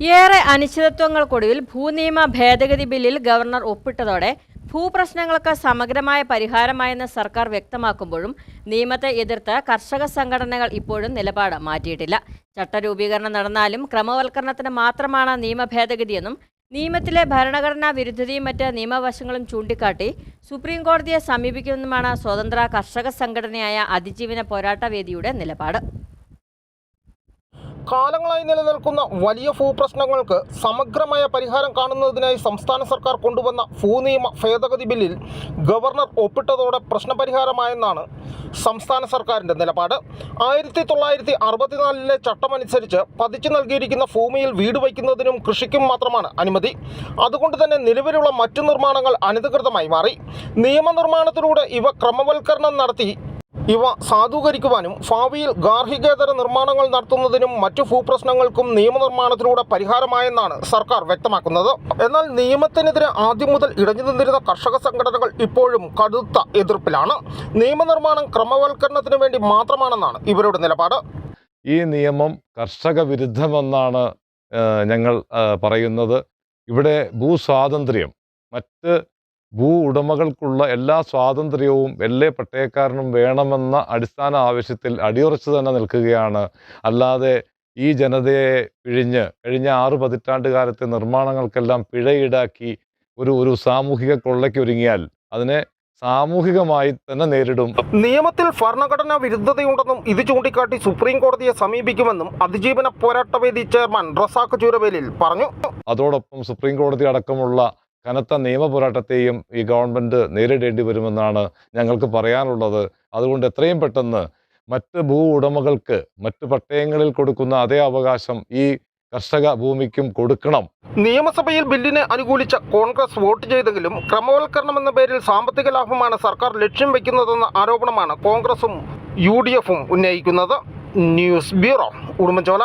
ഏറെ അനിശ്ചിതത്വങ്ങൾക്കൊടുവിൽ ഭൂനിയമ ഭേദഗതി ബില്ലിൽ ഗവർണർ ഒപ്പിട്ടതോടെ ഭൂപ്രശ്നങ്ങൾക്ക് സമഗ്രമായ പരിഹാരമായെന്ന് സർക്കാർ വ്യക്തമാക്കുമ്പോഴും നിയമത്തെ എതിർത്ത് കർഷക സംഘടനകൾ ഇപ്പോഴും നിലപാട് മാറ്റിയിട്ടില്ല. ചട്ടരൂപീകരണം നടന്നാലും ക്രമവൽക്കരണത്തിന് മാത്രമാണ് നിയമ ഭേദഗതിയെന്നും നിയമത്തിലെ ഭരണഘടനാ വിരുദ്ധതയും മറ്റ് നിയമവശങ്ങളും ചൂണ്ടിക്കാട്ടി സുപ്രീം കോടതിയെ സമീപിക്കുമെന്നുമാണ് സ്വതന്ത്ര കർഷക സംഘടനയായ അതിജീവന പോരാട്ട വേദിയുടെ നിലപാട്. കാലങ്ങളായി നിലനിൽക്കുന്ന വലിയ ഭൂപ്രശ്നങ്ങൾക്ക് സമഗ്രമായ പരിഹാരം കാണുന്നതിനായി സംസ്ഥാന സർക്കാർ കൊണ്ടുവന്ന ഭൂ നിയമ ഭേദഗതി ബില്ലിൽ ഗവർണർ ഒപ്പിട്ടതോടെ പ്രശ്നപരിഹാരമായെന്നാണ് സംസ്ഥാന സർക്കാരിന്റെ നിലപാട്. ആയിരത്തി തൊള്ളായിരത്തി അറുപത്തിനാലിലെ ചട്ടമനുസരിച്ച് പതിച്ചു നൽകിയിരിക്കുന്ന ഭൂമിയിൽ വീട് വയ്ക്കുന്നതിനും കൃഷിക്കും മാത്രമാണ് അനുമതി. അതുകൊണ്ട് തന്നെ നിലവിലുള്ള മറ്റു നിർമ്മാണങ്ങൾ അനധികൃതമായി മാറി. നിയമനിർമ്മാണത്തിലൂടെ ഇവ ക്രമവൽക്കരണം നടത്തി ഇവ സാധൂകരിക്കുവാനും ഭാവിയിൽ ഗാർഹികേതര നിർമ്മാണങ്ങൾ നടത്തുന്നതിനും മറ്റു ഭൂപ്രശ്നങ്ങൾക്കും നിയമനിർമ്മാണത്തിലൂടെ പരിഹാരമായെന്നാണ് സർക്കാർ വ്യക്തമാക്കുന്നത്. എന്നാൽ നിയമത്തിനെതിരെ ആദ്യം മുതൽ ഇടഞ്ഞു നിന്നിരുന്ന കർഷക സംഘടനകൾ ഇപ്പോഴും കടുത്ത എതിർപ്പിലാണ്. നിയമനിർമ്മാണം ക്രമവൽക്കരണത്തിന് വേണ്ടി മാത്രമാണെന്നാണ് ഇവരുടെ നിലപാട്. ഈ നിയമം കർഷക വിരുദ്ധമെന്നാണ് ഞങ്ങൾ പറയുന്നത്. ഇവിടെ ഭൂസ്വാതന്ത്ര്യം മറ്റ് ഭൂ ഉടമകൾക്കുള്ള എല്ലാ സ്വാതന്ത്ര്യവും വെല്ലേ പട്ടയക്കാരനും വേണമെന്ന അടിസ്ഥാന ആവശ്യത്തിൽ അടിയുറച്ചു തന്നെ നിൽക്കുകയാണ്. അല്ലാതെ ഈ ജനതയെ പിഴിഞ്ഞ് കഴിഞ്ഞ ആറു പതിറ്റാണ്ട് കാലത്തെ നിർമ്മാണങ്ങൾക്കെല്ലാം പിഴ ഈടാക്കി ഒരു ഒരു സാമൂഹിക കൊള്ളയ്ക്കൊരുങ്ങിയാൽ അതിനെ സാമൂഹികമായി തന്നെ നേരിടും. നിയമത്തിൽ ഭരണഘടനാ വിരുദ്ധതയുണ്ടെന്നും ഇത് ചൂണ്ടിക്കാട്ടി സുപ്രീം കോടതിയെ സമീപിക്കുമെന്നും അതിജീവന പോരാട്ടവേദി ചെയർമാൻ റസാഖ് ചൂരവേലിൽ പറഞ്ഞു. അതോടൊപ്പം സുപ്രീം കോടതി അടക്കമുള്ള കനത്ത നിയമ പോരാട്ടത്തെയും ഈ ഗവൺമെന്റ് നേരിടേണ്ടി വരുമെന്നാണ് ഞങ്ങൾക്ക് പറയാനുള്ളത്. അതുകൊണ്ട് എത്രയും പെട്ടെന്ന് മറ്റ് ഭൂ ഉടമകൾക്ക് മറ്റ് പട്ടയങ്ങളിൽ കൊടുക്കുന്ന അതേ അവകാശം ഈ കർഷക ഭൂമിക്കും കൊടുക്കണം. നിയമസഭയിൽ ബില്ലിനെ അനുകൂലിച്ച കോൺഗ്രസ് വോട്ട് ചെയ്തെങ്കിലും ക്രമവൽക്കരണം എന്ന പേരിൽ സാമ്പത്തിക ലാഭമാണ് സർക്കാർ ലക്ഷ്യം വെക്കുന്നതെന്ന ആരോപണമാണ് കോൺഗ്രസും യു ഉന്നയിക്കുന്നത്. News bureau Udumbanchola.